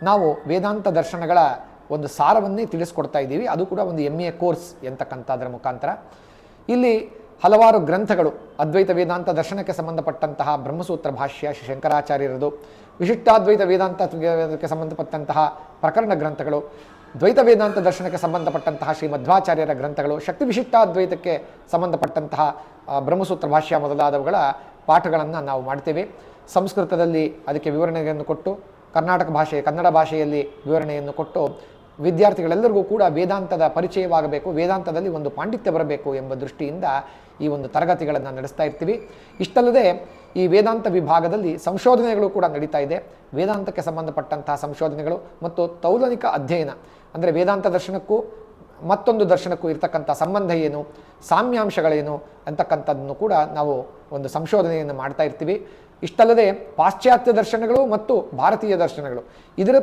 ನಾವು ವೇದಾಂತ ದರ್ಶನಗಳ ಒಂದು ಸಾರವನ್ನೇ ತಿಳಿಸ್ಕೊಡ್ತಾ ಇದ್ದೀವಿ. ಅದು ಕೂಡ ಒಂದು ಎಂ ಎ ಕೋರ್ಸ್ ಎಂತಕ್ಕಂಥದ್ರ ಮುಖಾಂತರ. ಇಲ್ಲಿ ಹಲವಾರು ಗ್ರಂಥಗಳು ಅದ್ವೈತ ವೇದಾಂತ ದರ್ಶನಕ್ಕೆ ಸಂಬಂಧಪಟ್ಟಂತಹ ಬ್ರಹ್ಮಸೂತ್ರ ಭಾಷ್ಯ ಶ್ರೀ ಶಂಕರಾಚಾರ್ಯರದು, ವಿಶಿಷ್ಟಾದ್ವೈತ ವೇದಾಂತಕ್ಕೆ ಸಂಬಂಧಪಟ್ಟಂತಹ ಪ್ರಕರಣ ಗ್ರಂಥಗಳು, ದ್ವೈತ ವೇದಾಂತ ದರ್ಶನಕ್ಕೆ ಸಂಬಂಧಪಟ್ಟಂತಹ ಶ್ರೀ ಮಧ್ವಾಚಾರ್ಯರ ಗ್ರಂಥಗಳು, ಶಕ್ತಿ ವಿಶಿಷ್ಟಾದ್ವೈತಕ್ಕೆ ಸಂಬಂಧಪಟ್ಟಂತಹ ಬ್ರಹ್ಮಸೂತ್ರ ಭಾಷ್ಯ ಮೊದಲಾದವುಗಳ ಪಾಠಗಳನ್ನು ನಾವು ಮಾಡ್ತೇವೆ. ಸಂಸ್ಕೃತದಲ್ಲಿ ಅದಕ್ಕೆ ವಿವರಣೆಯನ್ನು ಕೊಟ್ಟು, ಕರ್ನಾಟಕ ಭಾಷೆ ಕನ್ನಡ ಭಾಷೆಯಲ್ಲಿ ವಿವರಣೆಯನ್ನು ಕೊಟ್ಟು, ವಿದ್ಯಾರ್ಥಿಗಳೆಲ್ಲರಿಗೂ ಕೂಡ ವೇದಾಂತದ ಪರಿಚಯವಾಗಬೇಕು, ವೇದಾಂತದಲ್ಲಿ ಒಂದು ಪಾಂಡಿತ್ಯ ಬರಬೇಕು ಎಂಬ ದೃಷ್ಟಿಯಿಂದ ಈ ಒಂದು ತರಗತಿಗಳನ್ನು ನಡೆಸ್ತಾ ಇರ್ತೀವಿ. ಇಷ್ಟಲ್ಲದೆ ಈ ವೇದಾಂತ ವಿಭಾಗದಲ್ಲಿ ಸಂಶೋಧನೆಗಳು ಕೂಡ ನಡೀತಾ ಇದೆ. ವೇದಾಂತಕ್ಕೆ ಸಂಬಂಧಪಟ್ಟಂತಹ ಸಂಶೋಧನೆಗಳು ಮತ್ತು ತೌಲನಿಕ ಅಧ್ಯಯನ, ಅಂದರೆ ವೇದಾಂತ ದರ್ಶನಕ್ಕೂ ಮತ್ತೊಂದು ದರ್ಶನಕ್ಕೂ ಇರತಕ್ಕಂಥ ಸಂಬಂಧ ಏನು, ಸಾಮ್ಯಾಂಶಗಳೇನು ಅಂತಕ್ಕಂಥದ್ದನ್ನು ಕೂಡ ನಾವು ಒಂದು ಸಂಶೋಧನೆಯನ್ನು ಮಾಡ್ತಾ ಇರ್ತೀವಿ. ಇಷ್ಟಲ್ಲದೆ ಪಾಶ್ಚಾತ್ಯ ದರ್ಶನಗಳು ಮತ್ತು ಭಾರತೀಯ ದರ್ಶನಗಳು. ಇದರ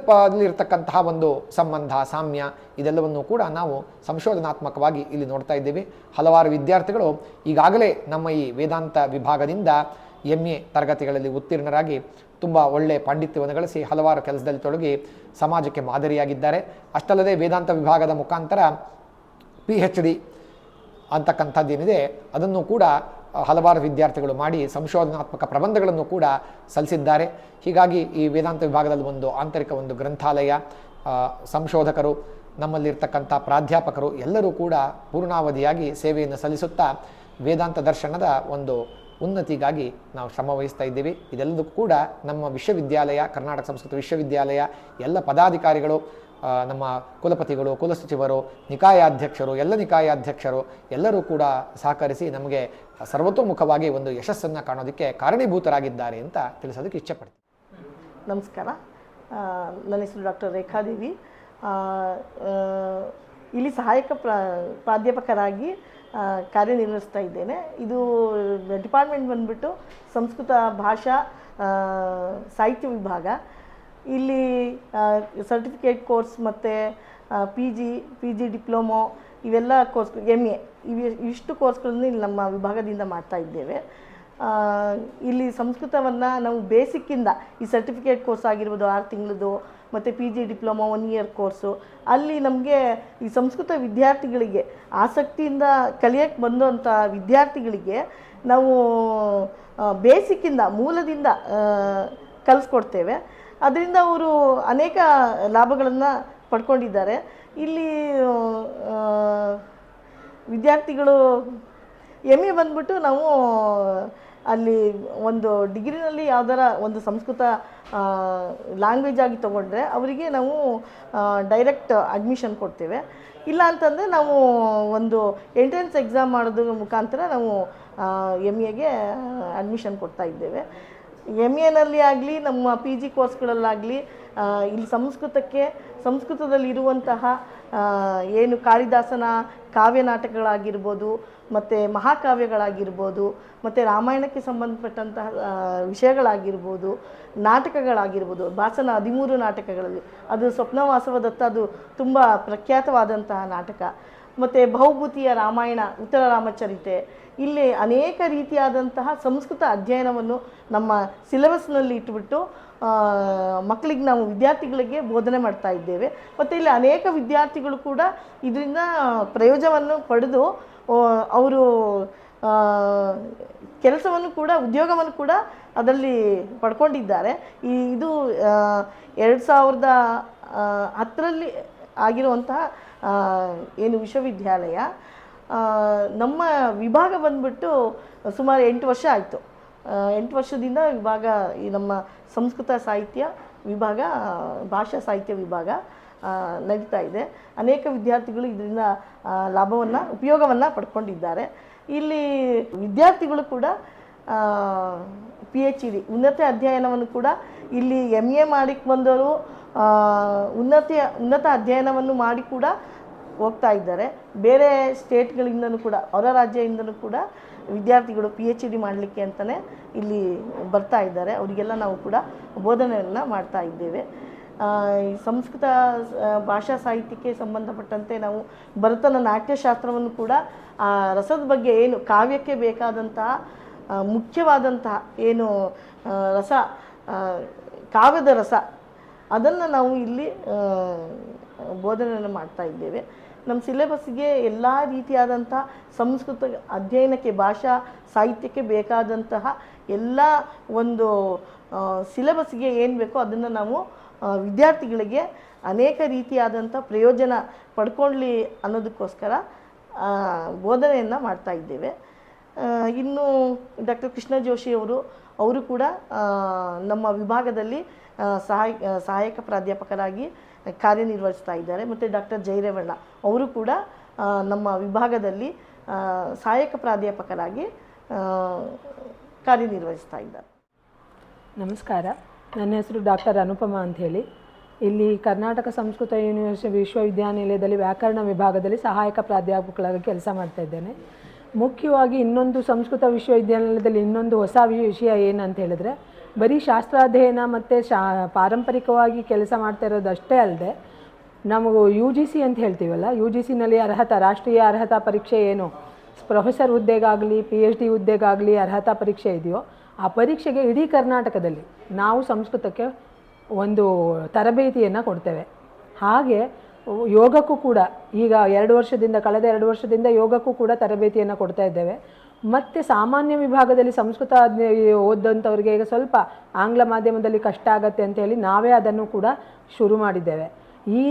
ಇರತಕ್ಕಂತಹ ಒಂದು ಸಂಬಂಧ, ಸಾಮ್ಯ ಇದೆಲ್ಲವನ್ನು ಕೂಡ ನಾವು ಸಂಶೋಧನಾತ್ಮಕವಾಗಿ ಇಲ್ಲಿ ನೋಡ್ತಾ ಇದ್ದೇವೆ. ಹಲವಾರು ವಿದ್ಯಾರ್ಥಿಗಳು ಈಗಾಗಲೇ ನಮ್ಮ ಈ ವೇದಾಂತ ವಿಭಾಗದಿಂದ ಎಂ ತರಗತಿಗಳಲ್ಲಿ ಉತ್ತೀರ್ಣರಾಗಿ ತುಂಬ ಒಳ್ಳೆಯ ಪಾಂಡಿತ್ಯವನ್ನು ಗಳಿಸಿ ಹಲವಾರು ಕೆಲಸದಲ್ಲಿ ತೊಡಗಿ ಸಮಾಜಕ್ಕೆ ಮಾದರಿಯಾಗಿದ್ದಾರೆ. ಅಷ್ಟಲ್ಲದೆ ವೇದಾಂತ ವಿಭಾಗದ ಮುಖಾಂತರ ಪಿ ಹೆಚ್ ಡಿ ಅಂತಕ್ಕಂಥದ್ದೇನಿದೆ, ಅದನ್ನು ಕೂಡ ಹಲವಾರು ವಿದ್ಯಾರ್ಥಿಗಳು ಮಾಡಿ ಸಂಶೋಧನಾತ್ಮಕ ಪ್ರಬಂಧಗಳನ್ನು ಕೂಡ ಸಲ್ಲಿಸಿದ್ದಾರೆ. ಹೀಗಾಗಿ ಈ ವೇದಾಂತ ವಿಭಾಗದಲ್ಲಿ ಒಂದು ಆಂತರಿಕ ಒಂದು ಗ್ರಂಥಾಲಯ ಸಂಶೋಧಕರು, ನಮ್ಮಲ್ಲಿರ್ತಕ್ಕಂಥ ಪ್ರಾಧ್ಯಾಪಕರು ಎಲ್ಲರೂ ಕೂಡ ಪೂರ್ಣಾವಧಿಯಾಗಿ ಸೇವೆಯನ್ನು ಸಲ್ಲಿಸುತ್ತಾ ವೇದಾಂತ ದರ್ಶನದ ಒಂದು ಉನ್ನತಿಗಾಗಿ ನಾವು ಶ್ರಮ ವಹಿಸ್ತಾ ಇದ್ದೀವಿ. ಇದೆಲ್ಲದಕ್ಕೂ ಕೂಡ ನಮ್ಮ ವಿಶ್ವವಿದ್ಯಾಲಯ, ಕರ್ನಾಟಕ ಸಂಸ್ಕೃತ ವಿಶ್ವವಿದ್ಯಾಲಯ, ಎಲ್ಲ ಪದಾಧಿಕಾರಿಗಳು ನಮ್ಮ ಕುಲಪತಿಗಳು, ಕುಲಸಚಿವರು, ನಿಕಾಯಾಧ್ಯಕ್ಷರು, ಎಲ್ಲ ನಿಕಾಯಾಧ್ಯಕ್ಷರು ಎಲ್ಲರೂ ಕೂಡ ಸಹಕರಿಸಿ ನಮಗೆ ಸರ್ವತೋಮುಖವಾಗಿ ಒಂದು ಯಶಸ್ಸನ್ನು ಕಾಣೋದಕ್ಕೆ ಕಾರಣೀಭೂತರಾಗಿದ್ದಾರೆ ಅಂತ ತಿಳಿಸೋದಕ್ಕೆ ಇಚ್ಛೆಪಡ್ತೀನಿ. ನಮಸ್ಕಾರ. ನನ್ನ ಹೆಸರು ಡಾಕ್ಟರ್ ರೇಖಾದೇವಿ. ಇಲ್ಲಿ ಸಹಾಯಕ ಪ್ರಾ, ಪ್ರಾಧ್ಯಾಪಕರಾಗಿ ಕಾರ್ಯನಿರ್ವಹಿಸ್ತಾ ಇದ್ದೇನೆ. ಇದು ಡಿಪಾರ್ಟ್ಮೆಂಟ್ ಬಂದುಬಿಟ್ಟು ಸಂಸ್ಕೃತ ಭಾಷಾ ಸಾಹಿತ್ಯ ವಿಭಾಗ. ಇಲ್ಲಿ ಸರ್ಟಿಫಿಕೇಟ್ ಕೋರ್ಸ್ ಮತ್ತು P G P G diploma ಇವೆಲ್ಲ ಕೋರ್ಸ್, ಎಂ ಎ, ಇವಿ ಇಷ್ಟು ಕೋರ್ಸ್ಗಳನ್ನು ಇಲ್ಲಿ ನಮ್ಮ ವಿಭಾಗದಿಂದ ಮಾಡ್ತಾ ಇದ್ದೇವೆ. ಇಲ್ಲಿ ಸಂಸ್ಕೃತವನ್ನು ನಾವು ಬೇಸಿಕ್ಕಿಂದ ಈ ಸರ್ಟಿಫಿಕೇಟ್ ಕೋರ್ಸ್ ಆಗಿರ್ಬೋದು, ಆರು ತಿಂಗಳದು ಮತ್ತು P G diploma one year course, ಅಲ್ಲಿ ನಮಗೆ ಈ ಸಂಸ್ಕೃತ ವಿದ್ಯಾರ್ಥಿಗಳಿಗೆ ಆಸಕ್ತಿಯಿಂದ ಕಲಿಯೋಕ್ಕೆ ಬಂದಂಥ ವಿದ್ಯಾರ್ಥಿಗಳಿಗೆ ನಾವು ಬೇಸಿಕ್ಕಿಂದ ಮೂಲದಿಂದ ಕಲಿಸ್ಕೊಡ್ತೇವೆ. ಅದರಿಂದ ಅವರು ಅನೇಕ ಲಾಭಗಳನ್ನು ಪಡ್ಕೊಂಡಿದ್ದಾರೆ. ಇಲ್ಲಿ ವಿದ್ಯಾರ್ಥಿಗಳು ಎಂ ಎ ಬಂದ್ಬಿಟ್ಟು ನಾವು ಅಲ್ಲಿ ಒಂದು ಡಿಗ್ರಿನಲ್ಲಿ ಯಾವ್ದಾರ ಒಂದು ಸಂಸ್ಕೃತ ಲ್ಯಾಂಗ್ವೇಜ್ ಆಗಿ ತೊಗೊಂಡ್ರೆ ಅವರಿಗೆ ನಾವು ಡೈರೆಕ್ಟ್ ಅಡ್ಮಿಷನ್ ಕೊಡ್ತೇವೆ. ಇಲ್ಲ ಅಂತಂದರೆ ನಾವು ಒಂದು ಎಂಟ್ರೆನ್ಸ್ ಎಕ್ಸಾಮ್ ಮಾಡೋದ್ರ ಮುಖಾಂತರ ನಾವು ಎಂ ಎಗೆ ಅಡ್ಮಿಷನ್ ಕೊಡ್ತಾ ಇದ್ದೇವೆ. ಎಂ ಎನಲ್ಲಿ ಆಗಲಿ, ನಮ್ಮ ಪಿ ಜಿ ಕೋರ್ಸ್ಗಳಲ್ಲಾಗಲಿ ಇಲ್ಲಿ ಸಂಸ್ಕೃತಕ್ಕೆ ಸಂಸ್ಕೃತದಲ್ಲಿ ಇರುವಂತಹ ಏನು ಕಾಳಿದಾಸನ ಕಾವ್ಯ ನಾಟಕಗಳಾಗಿರ್ಬೋದು, ಮತ್ತು ಮಹಾಕಾವ್ಯಗಳಾಗಿರ್ಬೋದು, ಮತ್ತು ರಾಮಾಯಣಕ್ಕೆ ಸಂಬಂಧಪಟ್ಟಂತಹ ವಿಷಯಗಳಾಗಿರ್ಬೋದು, ನಾಟಕಗಳಾಗಿರ್ಬೋದು ಭಾಸನ ಹದಿಮೂರು ನಾಟಕಗಳಲ್ಲಿ. ಅದು ಸ್ವಪ್ನವಾಸವದತ್ತ ಅದು ತುಂಬ ಪ್ರಖ್ಯಾತವಾದಂತಹ ನಾಟಕ. ಮತ್ತು ಬಹುಭೂತಿಯ ರಾಮಾಯಣ, ಉತ್ತರ ರಾಮಚರಿತೆ ಇಲ್ಲಿ ಅನೇಕ ರೀತಿಯಾದಂತಹ ಸಂಸ್ಕೃತ ಅಧ್ಯಯನವನ್ನು ನಮ್ಮ ಸಿಲೆಬಸ್ನಲ್ಲಿ ಇಟ್ಬಿಟ್ಟು ಮಕ್ಕಳಿಗೆ ನಾವು ವಿದ್ಯಾರ್ಥಿಗಳಿಗೆ ಬೋಧನೆ ಮಾಡ್ತಾ ಇದ್ದೇವೆ. ಮತ್ತು ಇಲ್ಲಿ ಅನೇಕ ವಿದ್ಯಾರ್ಥಿಗಳು ಕೂಡ ಇದರಿಂದ ಪ್ರಯೋಜನವನ್ನು ಪಡೆದು ಅವರು ಕೆಲಸವನ್ನು ಕೂಡ, ಉದ್ಯೋಗವನ್ನು ಕೂಡ ಅದರಲ್ಲಿ ಪಡ್ಕೊಂಡಿದ್ದಾರೆ. ಈ, ಇದು ಎರಡು ಸಾವಿರದ ಹತ್ತರಲ್ಲಿ ಆಗಿರುವಂತಹ ಏನು ವಿಶ್ವವಿದ್ಯಾಲಯ ನಮ್ಮ ವಿಭಾಗ ಬಂದ್ಬಿಟ್ಟು ಸುಮಾರು ಎಂಟು ವರ್ಷ ಆಯಿತು. ಎಂಟು ವರ್ಷದಿಂದ ವಿಭಾಗ ಈ ನಮ್ಮ ಸಂಸ್ಕೃತ ಸಾಹಿತ್ಯ ವಿಭಾಗ, ಭಾಷಾ ಸಾಹಿತ್ಯ ವಿಭಾಗ ನಡೀತಾ ಇದೆ. ಅನೇಕ ವಿದ್ಯಾರ್ಥಿಗಳು ಇದರಿಂದ ಲಾಭವನ್ನು, ಉಪಯೋಗವನ್ನು ಪಡ್ಕೊಂಡಿದ್ದಾರೆ. ಇಲ್ಲಿ ವಿದ್ಯಾರ್ಥಿಗಳು ಕೂಡ ಪಿ ಎಚ್ ಡಿ ಉನ್ನತ ಅಧ್ಯಯನವನ್ನು ಕೂಡ ಇಲ್ಲಿ ಎಂ ಎ ಮಾಡಿಕ್ ಬಂದವರು ಉನ್ನತ ಉನ್ನತ ಅಧ್ಯಯನವನ್ನು ಮಾಡಿ ಕೂಡ ಹೋಗ್ತಾ ಇದ್ದಾರೆ. ಬೇರೆ ಸ್ಟೇಟ್ಗಳಿಂದನೂ ಕೂಡ, ಹೊರ ರಾಜ್ಯದಿಂದಲೂ ಕೂಡ ವಿದ್ಯಾರ್ಥಿಗಳು ಪಿ ಎಚ್ ಡಿ ಮಾಡಲಿಕ್ಕೆ ಅಂತಲೇ ಇಲ್ಲಿ ಬರ್ತಾ ಇದ್ದಾರೆ. ಅವರಿಗೆಲ್ಲ ನಾವು ಕೂಡ ಬೋಧನೆಯನ್ನು ಮಾಡ್ತಾ ಇದ್ದೇವೆ. ಸಂಸ್ಕೃತ ಭಾಷಾ ಸಾಹಿತ್ಯಕ್ಕೆ ಸಂಬಂಧಪಟ್ಟಂತೆ ನಾವು ಭರತನ ನಾಟ್ಯಶಾಸ್ತ್ರವನ್ನು ಕೂಡ, ಆ, ರಸದ ಬಗ್ಗೆ ಏನು, ಕಾವ್ಯಕ್ಕೆ ಬೇಕಾದಂತಹ ಮುಖ್ಯವಾದಂತಹ ಏನು ರಸ ಕಾವ್ಯದ ರಸ, ಅದನ್ನು ನಾವು ಇಲ್ಲಿ ಬೋಧನೆಯನ್ನು ಮಾಡ್ತಾ ಇದ್ದೇವೆ. ನಮ್ಮ ಸಿಲೆಬಸ್ಗೆ ಎಲ್ಲ ರೀತಿಯಾದಂಥ ಸಂಸ್ಕೃತ ಅಧ್ಯಯನಕ್ಕೆ, ಭಾಷಾ ಸಾಹಿತ್ಯಕ್ಕೆ ಬೇಕಾದಂತಹ ಎಲ್ಲ ಒಂದು ಸಿಲೆಬಸ್ಗೆ ಏನು ಬೇಕೋ ಅದನ್ನು ನಾವು ವಿದ್ಯಾರ್ಥಿಗಳಿಗೆ ಅನೇಕ ರೀತಿಯಾದಂಥ ಪ್ರಯೋಜನ ಪಡ್ಕೊಳ್ಳಿ ಅನ್ನೋದಕ್ಕೋಸ್ಕರ ಬೋಧನೆಯನ್ನು ಮಾಡ್ತಾ ಇದ್ದೇವೆ. ಇನ್ನು ಡಾಕ್ಟರ್ ಕೃಷ್ಣ ಜೋಶಿ ಅವರು ಕೂಡ ನಮ್ಮ ವಿಭಾಗದಲ್ಲಿ ಸಹಾಯ ಸಹಾಯಕ ಪ್ರಾಧ್ಯಾಪಕರಾಗಿ ಕಾರ್ಯನಿರ್ವಹಿಸ್ತಾ ಇದ್ದಾರೆ. ಮತ್ತು ಡಾಕ್ಟರ್ ಜಯರೇವಣ್ಣ ಅವರು ಕೂಡ ನಮ್ಮ ವಿಭಾಗದಲ್ಲಿ ಸಹಾಯಕ ಪ್ರಾಧ್ಯಾಪಕರಾಗಿ ಕಾರ್ಯನಿರ್ವಹಿಸ್ತಾ ಇದ್ದಾರೆ. ನಮಸ್ಕಾರ. ನನ್ನ ಹೆಸರು ಡಾಕ್ಟರ್ ಅನುಪಮಾ ಅಂಥೇಳಿ ಇಲ್ಲಿ ಕರ್ನಾಟಕ ಸಂಸ್ಕೃತ ಯೂನಿವರ್ಸಿಟಿ ವಿಶ್ವವಿದ್ಯಾನಿಲಯದಲ್ಲಿ ವ್ಯಾಕರಣ ವಿಭಾಗದಲ್ಲಿ ಸಹಾಯಕ ಪ್ರಾಧ್ಯಾಪಕರಾಗಿ ಕೆಲಸ ಮಾಡ್ತಾ ಇದ್ದೇನೆ. ಮುಖ್ಯವಾಗಿ ಇನ್ನೊಂದು ಸಂಸ್ಕೃತ ವಿಶ್ವವಿದ್ಯಾನಿಲಯದಲ್ಲಿ ಇನ್ನೊಂದು ಹೊಸ ವಿಷಯ ಏನಂತ ಹೇಳಿದ್ರೆ ಬರೀ ಶಾಸ್ತ್ರಾಧ್ಯಯನ ಮತ್ತು ಶಾ, ಪಾರಂಪರಿಕವಾಗಿ ಕೆಲಸ ಮಾಡ್ತಾ ಇರೋದಷ್ಟೇ ಅಲ್ಲದೆ ನಮಗೂ ಯು ಜಿ ಸಿ ಅಂತ ಹೇಳ್ತೀವಲ್ಲ ಯು ಜಿ ಸಿನಲ್ಲಿ ಅರ್ಹತಾ, ರಾಷ್ಟ್ರೀಯ ಅರ್ಹತಾ ಪರೀಕ್ಷೆ ಏನು? ಪ್ರೊಫೆಸರ್ ಹುದ್ದೆಗಾಗಲಿ ಪಿ ಎಚ್ ಡಿ ಹುದ್ದೆಗಾಗಲಿ ಅರ್ಹತಾ ಪರೀಕ್ಷೆ ಇದೆಯೋ, ಆ ಪರೀಕ್ಷೆಗೆ ಇಡೀ ಕರ್ನಾಟಕದಲ್ಲಿ ನಾವು ಸಂಸ್ಕೃತಕ್ಕೆ ಒಂದು ತರಬೇತಿಯನ್ನು ಕೊಡ್ತೇವೆ. ಹಾಗೆ ಯೋಗಕ್ಕೂ ಕೂಡ, ಈಗ ಎರಡು ವರ್ಷದಿಂದ, ಕಳೆದ ಎರಡು ವರ್ಷದಿಂದ ಯೋಗಕ್ಕೂ ಕೂಡ ತರಬೇತಿಯನ್ನು ಕೊಡ್ತಾ ಇದ್ದೇವೆ. ಮತ್ತು ಸಾಮಾನ್ಯ ವಿಭಾಗದಲ್ಲಿ ಸಂಸ್ಕೃತ ಓದಂಥವ್ರಿಗೆ ಈಗ ಸ್ವಲ್ಪ ಆಂಗ್ಲ ಮಾಧ್ಯಮದಲ್ಲಿ ಕಷ್ಟ ಆಗತ್ತೆ ಅಂತೇಳಿ ನಾವೇ ಅದನ್ನು ಕೂಡ ಶುರು ಮಾಡಿದ್ದೇವೆ. ಈ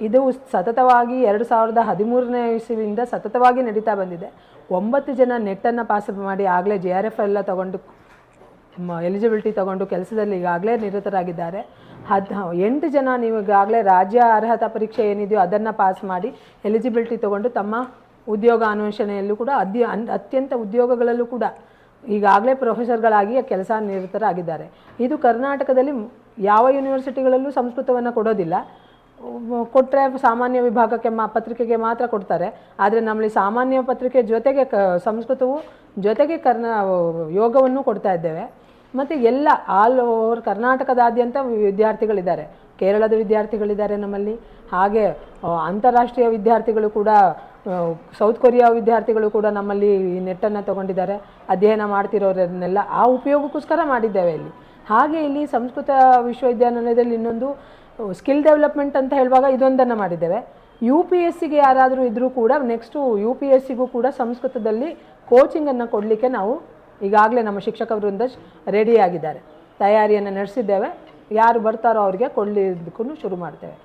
ಇದು ಸತತವಾಗಿ ಎರಡು ಸಾವಿರದ ಹದಿಮೂರನೇ ಇಸುವಿಂದ ಸತತವಾಗಿ ನಡೀತಾ ಬಂದಿದೆ. ಒಂಬತ್ತು ಜನ ನೆಟ್ಟನ್ನು ಪಾಸ್ ಮಾಡಿ ಆಗಲೇ ಜೆ ಆರ್ ಎಫ್ ಎಲ್ಲ ತಗೊಂಡು ಎಲಿಜಿಬಿಲಿಟಿ ತಗೊಂಡು ಕೆಲಸದಲ್ಲಿ ಈಗಾಗಲೇ ನಿರತರಾಗಿದ್ದಾರೆ. ಹದ್ ಎಂಟು ಜನ ನೀವು ಈಗಾಗಲೇ ರಾಜ್ಯ ಅರ್ಹತಾ ಪರೀಕ್ಷೆ ಏನಿದೆಯೋ ಅದನ್ನು ಪಾಸ್ ಮಾಡಿ ಎಲಿಜಿಬಿಲಿಟಿ ತಗೊಂಡು ತಮ್ಮ ಉದ್ಯೋಗ ಅನ್ವೇಷಣೆಯಲ್ಲೂ ಕೂಡ ಅದ್ಯ ಅತ್ಯಂತ ಉದ್ಯೋಗಗಳಲ್ಲೂ ಕೂಡ ಈಗಾಗಲೇ ಪ್ರೊಫೆಸರ್ಗಳಾಗಿ ಕೆಲಸ ನಿರತರಾಗಿದ್ದಾರೆ. ಇದು ಕರ್ನಾಟಕದಲ್ಲಿ ಯಾವ ಯೂನಿವರ್ಸಿಟಿಗಳಲ್ಲೂ ಸಂಸ್ಕೃತವನ್ನು ಕೊಡೋದಿಲ್ಲ. ಕೊಟ್ಟರೆ ಸಾಮಾನ್ಯ ವಿಭಾಗಕ್ಕೆ ಮಾ ಪತ್ರಿಕೆಗೆ ಮಾತ್ರ ಕೊಡ್ತಾರೆ. ಆದರೆ ನಮ್ಮಲ್ಲಿ ಸಾಮಾನ್ಯ ಪತ್ರಿಕೆ ಜೊತೆಗೆ ಕ ಸಂಸ್ಕೃತವು ಜೊತೆಗೆ ಕರ್ನಾ ಯೋಗವನ್ನು ಕೊಡ್ತಾ ಇದ್ದೇವೆ. ಮತ್ತು ಎಲ್ಲ ಆಲ್ ಓವರ್ ಕರ್ನಾಟಕದಾದ್ಯಂತ ವಿದ್ಯಾರ್ಥಿಗಳಿದ್ದಾರೆ. ಕೇರಳದ ವಿದ್ಯಾರ್ಥಿಗಳಿದ್ದಾರೆ ನಮ್ಮಲ್ಲಿ. ಹಾಗೆ ಅಂತಾರಾಷ್ಟ್ರೀಯ ವಿದ್ಯಾರ್ಥಿಗಳು ಕೂಡ ಸೌತ್ ಕೊರಿಯಾ ವಿದ್ಯಾರ್ಥಿಗಳು ಕೂಡ ನಮ್ಮಲ್ಲಿ ಈ ನೆಟ್ಟನ್ನು ತಗೊಂಡಿದ್ದಾರೆ. ಅಧ್ಯಯನ ಮಾಡ್ತಿರೋರನ್ನೆಲ್ಲ ಆ ಉಪಯೋಗಕ್ಕೋಸ್ಕರ ಮಾಡಿದ್ದೇವೆ ಇಲ್ಲಿ. ಹಾಗೆ ಇಲ್ಲಿ ಸಂಸ್ಕೃತ ವಿಶ್ವವಿದ್ಯಾನಿಲಯದಲ್ಲಿ ಇನ್ನೊಂದು ಸ್ಕಿಲ್ ಡೆವಲಪ್ಮೆಂಟ್ ಅಂತ ಹೇಳುವಾಗ ಇದೊಂದನ್ನು ಮಾಡಿದ್ದೇವೆ. ಯು ಪಿ ಎಸ್ ಸಿಗೆ ಯಾರಾದರೂ ಇದ್ದರೂ ಕೂಡ ನೆಕ್ಸ್ಟು ಯು ಪಿ ಎಸ್ ಸಿಗೂ ಕೂಡ ಸಂಸ್ಕೃತದಲ್ಲಿ ಕೋಚಿಂಗನ್ನು ಕೊಡಲಿಕ್ಕೆ ನಾವು ಈಗಾಗಲೇ ನಮ್ಮ ಶಿಕ್ಷಕ ವೃಂದ ರೆಡಿಯಾಗಿದ್ದಾರೆ ತಯಾರಿಯನ್ನು ನಡೆಸಿದ್ದೇವೆ. ಯಾರು ಬರ್ತಾರೋ ಅವರಿಗೆ ಕೊಡಲಿದ್ದಕ್ಕೂ ಶುರು ಮಾಡ್ತೇವೆ.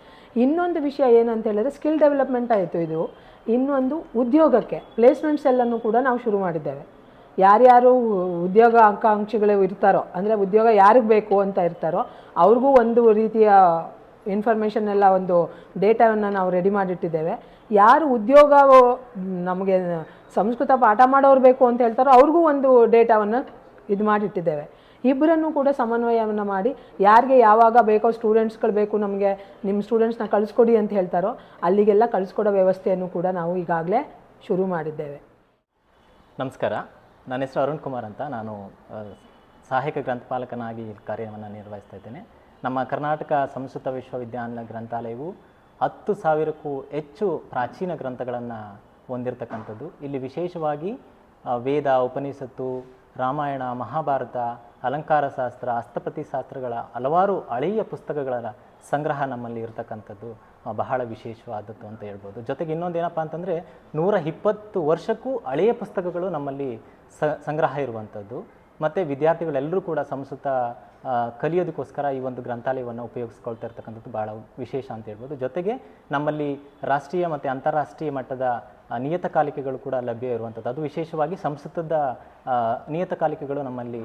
ಇನ್ನೊಂದು ವಿಷಯ ಏನಂತ ಹೇಳಿದ್ರೆ ಸ್ಕಿಲ್ ಡೆವಲಪ್ಮೆಂಟ್ ಆಯಿತು ಇದು. ಇನ್ನೊಂದು ಉದ್ಯೋಗಕ್ಕೆ ಪ್ಲೇಸ್ಮೆಂಟ್ಸ್ ಎಲ್ಲನೂ ಕೂಡ ನಾವು ಶುರು ಮಾಡಿದ್ದೇವೆ. ಯಾರ್ಯಾರು ಉದ್ಯೋಗ ಆಕಾಂಕ್ಷಿಗಳು ಇರ್ತಾರೋ, ಅಂದರೆ ಉದ್ಯೋಗ ಯಾರಿಗೆ ಬೇಕು ಅಂತ ಇರ್ತಾರೋ, ಅವ್ರಿಗೂ ಒಂದು ರೀತಿಯ ಇನ್ಫಾರ್ಮೇಷನ್ ಎಲ್ಲ ಒಂದು ಡೇಟಾವನ್ನು ನಾವು ರೆಡಿ ಮಾಡಿಟ್ಟಿದ್ದೇವೆ. ಯಾರು ಉದ್ಯೋಗ ನಮಗೆ ಸಂಸ್ಕೃತ ಪಾಠ ಮಾಡೋರು ಬೇಕು ಅಂತ ಹೇಳ್ತಾರೋ, ಅವ್ರಿಗೂ ಒಂದು ಡೇಟಾವನ್ನು ಇದು ಮಾಡಿಟ್ಟಿದ್ದೇವೆ. ಇಬ್ಬರನ್ನು ಕೂಡ ಸಮನ್ವಯವನ್ನು ಮಾಡಿ ಯಾರಿಗೆ ಯಾವಾಗ ಬೇಕೋ ಸ್ಟೂಡೆಂಟ್ಸ್ಗಳು ಬೇಕು ನಮಗೆ, ನಿಮ್ಮ ಸ್ಟೂಡೆಂಟ್ಸ್ನ ಕಳಿಸ್ಕೊಡಿ ಅಂತ ಹೇಳ್ತಾರೋ ಅಲ್ಲಿಗೆಲ್ಲ ಕಳಿಸ್ಕೊಡೋ ವ್ಯವಸ್ಥೆಯನ್ನು ಕೂಡ ನಾವು ಈಗಾಗಲೇ ಶುರು ಮಾಡಿದ್ದೇವೆ. ನಮಸ್ಕಾರ. ನನ್ನ ಹೆಸರು ಅರುಣ್ ಕುಮಾರ್ ಅಂತ. ನಾನು ಸಹಾಯಕ ಗ್ರಂಥಪಾಲಕನಾಗಿ ಕಾರ್ಯವನ್ನು ನಿರ್ವಹಿಸ್ತಾ ಇದ್ದೇನೆ. ನಮ್ಮ ಕರ್ನಾಟಕ ಸಂಸ್ಕೃತ ವಿಶ್ವವಿದ್ಯಾನಿಲಯ ಗ್ರಂಥಾಲಯವು ಹತ್ತು ಸಾವಿರಕ್ಕೂ ಹೆಚ್ಚು ಪ್ರಾಚೀನ ಗ್ರಂಥಗಳನ್ನು ಹೊಂದಿರತಕ್ಕಂಥದ್ದು. ಇಲ್ಲಿ ವಿಶೇಷವಾಗಿ ವೇದ, ಉಪನಿಷತ್ತು, ರಾಮಾಯಣ, ಮಹಾಭಾರತ ಅಲಂಕಾರ ಶಾಸ್ತ್ರ ಅಸ್ತಪತಿ ಶಾಸ್ತ್ರಗಳ ಹಲವಾರು ಹಳೆಯ ಪುಸ್ತಕಗಳ ಸಂಗ್ರಹ ನಮ್ಮಲ್ಲಿ ಇರತಕ್ಕಂಥದ್ದು ಬಹಳ ವಿಶೇಷವಾದದ್ದು ಅಂತ ಹೇಳ್ಬೋದು. ಜೊತೆಗೆ ಇನ್ನೊಂದೇನಪ್ಪ ಅಂತಂದರೆ ನೂರ ಇಪ್ಪತ್ತು ವರ್ಷಕ್ಕೂ ಹಳೆಯ ಪುಸ್ತಕಗಳು ನಮ್ಮಲ್ಲಿ ಸಂಗ್ರಹ ಇರುವಂಥದ್ದು. ಮತ್ತು ವಿದ್ಯಾರ್ಥಿಗಳೆಲ್ಲರೂ ಕೂಡ ಸಂಸ್ಕೃತ ಕಲಿಯೋದಕ್ಕೋಸ್ಕರ ಈ ಒಂದು ಗ್ರಂಥಾಲಯವನ್ನು ಉಪಯೋಗಿಸ್ಕೊಳ್ತಾ ಇರ್ತಕ್ಕಂಥದ್ದು ಭಾಳ ವಿಶೇಷ ಅಂತ ಹೇಳ್ಬೋದು. ಜೊತೆಗೆ ನಮ್ಮಲ್ಲಿ ರಾಷ್ಟ್ರೀಯ ಮತ್ತು ಅಂತಾರಾಷ್ಟ್ರೀಯ ಮಟ್ಟದ ನಿಯತಕಾಲಿಕೆಗಳು ಕೂಡ ಲಭ್ಯ ಇರುವಂಥದ್ದು. ಅದು ವಿಶೇಷವಾಗಿ ಸಂಸ್ಕೃತದ ನಿಯತಕಾಲಿಕೆಗಳು ನಮ್ಮಲ್ಲಿ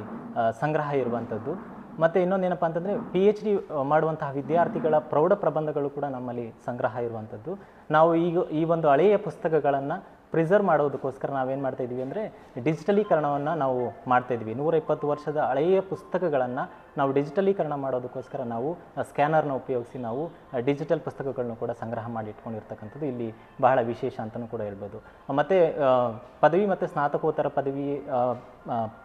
ಸಂಗ್ರಹ ಇರುವಂಥದ್ದು. ಮತ್ತು ಇನ್ನೊಂದೇನಪ್ಪ ಅಂತಂದರೆ ಪಿ ಎಚ್ ಡಿ ಮಾಡುವಂತಹ ವಿದ್ಯಾರ್ಥಿಗಳ ಪ್ರೌಢ ಪ್ರಬಂಧಗಳು ಕೂಡ ನಮ್ಮಲ್ಲಿ ಸಂಗ್ರಹ ಇರುವಂಥದ್ದು. ನಾವು ಈಗ ಈ ಒಂದು ಹಳೆಯ ಪುಸ್ತಕಗಳನ್ನು ಪ್ರಿಸರ್ವ್ ಮಾಡೋದಕ್ಕೋಸ್ಕರ ನಾವೇನು ಮಾಡ್ತಾ ಇದ್ವಿ ಅಂದರೆ ಡಿಜಿಟಲೀಕರಣವನ್ನು ನಾವು ಮಾಡ್ತಾ ಇದ್ವಿ. ನೂರ ಇಪ್ಪತ್ತು ವರ್ಷದ ಹಳೆಯ ಪುಸ್ತಕಗಳನ್ನು ನಾವು ಡಿಜಿಟಲೀಕರಣ ಮಾಡೋದಕ್ಕೋಸ್ಕರ ನಾವು ಸ್ಕ್ಯಾನರ್ನ ಉಪಯೋಗಿಸಿ ನಾವು ಡಿಜಿಟಲ್ ಪುಸ್ತಕಗಳನ್ನು ಕೂಡ ಸಂಗ್ರಹ ಮಾಡಿ ಇಟ್ಕೊಂಡಿರ್ತಕ್ಕಂಥದ್ದು ಇಲ್ಲಿ ಬಹಳ ವಿಶೇಷ ಅಂತಲೂ ಕೂಡ ಹೇಳ್ಬೋದು. ಮತ್ತು ಪದವಿ ಮತ್ತು ಸ್ನಾತಕೋತ್ತರ ಪದವಿ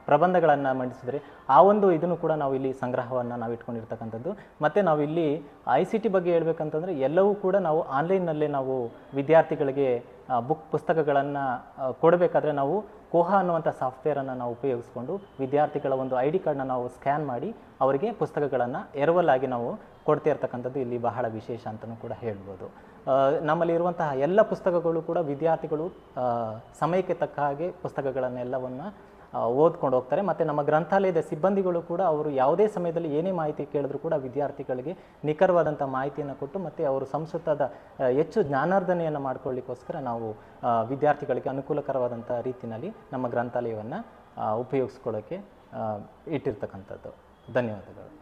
ಪ್ರಬಂಧಗಳನ್ನು ಮಂಡಿಸಿದರೆ ಆ ಒಂದು ಇದನ್ನು ಕೂಡ ನಾವು ಇಲ್ಲಿ ಸಂಗ್ರಹವನ್ನು ನಾವು ಇಟ್ಕೊಂಡಿರ್ತಕ್ಕಂಥದ್ದು. ಮತ್ತು ನಾವು ಇಲ್ಲಿ ಐ ಸಿ ಟಿ ಬಗ್ಗೆ ಹೇಳ್ಬೇಕಂತಂದರೆ ಎಲ್ಲವೂ ಕೂಡ ನಾವು ಆನ್ಲೈನ್ನಲ್ಲೇ ನಾವು ವಿದ್ಯಾರ್ಥಿಗಳಿಗೆ ಬುಕ್ ಪುಸ್ತಕಗಳನ್ನು ಕೊಡಬೇಕಾದ್ರೆ ನಾವು ಕೋಹ ಅನ್ನುವಂಥ ಸಾಫ್ಟ್ವೇರನ್ನು ನಾವು ಉಪಯೋಗಿಸ್ಕೊಂಡು ವಿದ್ಯಾರ್ಥಿಗಳ ಒಂದು ಐ ಡಿ ಕಾರ್ಡನ್ನ ನಾವು ಸ್ಕ್ಯಾನ್ ಮಾಡಿ ಅವರಿಗೆ ಪುಸ್ತಕಗಳನ್ನು ಎರವಲಾಗಿ ನಾವು ಕೊಡ್ತಾ ಇರ್ತಕ್ಕಂಥದ್ದು ಇಲ್ಲಿ ಬಹಳ ವಿಶೇಷ ಅಂತಲೂ ಕೂಡ ಹೇಳ್ಬೋದು. ನಮ್ಮಲ್ಲಿರುವಂತಹ ಎಲ್ಲ ಪುಸ್ತಕಗಳು ಕೂಡ ವಿದ್ಯಾರ್ಥಿಗಳು ಸಮಯಕ್ಕೆ ತಕ್ಕ ಹಾಗೆ ಪುಸ್ತಕಗಳನ್ನೆಲ್ಲವನ್ನು ಓದ್ಕೊಂಡು ಹೋಗ್ತಾರೆ. ಮತ್ತು ನಮ್ಮ ಗ್ರಂಥಾಲಯದ ಸಿಬ್ಬಂದಿಗಳು ಕೂಡ ಅವರು ಯಾವುದೇ ಸಮಯದಲ್ಲಿ ಏನೇ ಮಾಹಿತಿ ಕೇಳಿದ್ರು ಕೂಡ ವಿದ್ಯಾರ್ಥಿಗಳಿಗೆ ನಿಖರವಾದಂಥ ಮಾಹಿತಿಯನ್ನು ಕೊಟ್ಟು ಮತ್ತು ಅವರು ಸಂಸ್ಕೃತದ ಹೆಚ್ಚು ಜ್ಞಾನಾರ್ಧನೆಯನ್ನು ಮಾಡ್ಕೊಳ್ಳಿಕ್ಕೋಸ್ಕರ ನಾವು ವಿದ್ಯಾರ್ಥಿಗಳಿಗೆ ಅನುಕೂಲಕರವಾದಂಥ ರೀತಿಯಲ್ಲಿ ನಮ್ಮ ಗ್ರಂಥಾಲಯವನ್ನು ಉಪಯೋಗಿಸ್ಕೊಳ್ಳೋಕ್ಕೆ ಇಟ್ಟಿರ್ತಕ್ಕಂಥದ್ದು. ಧನ್ಯವಾದಗಳು.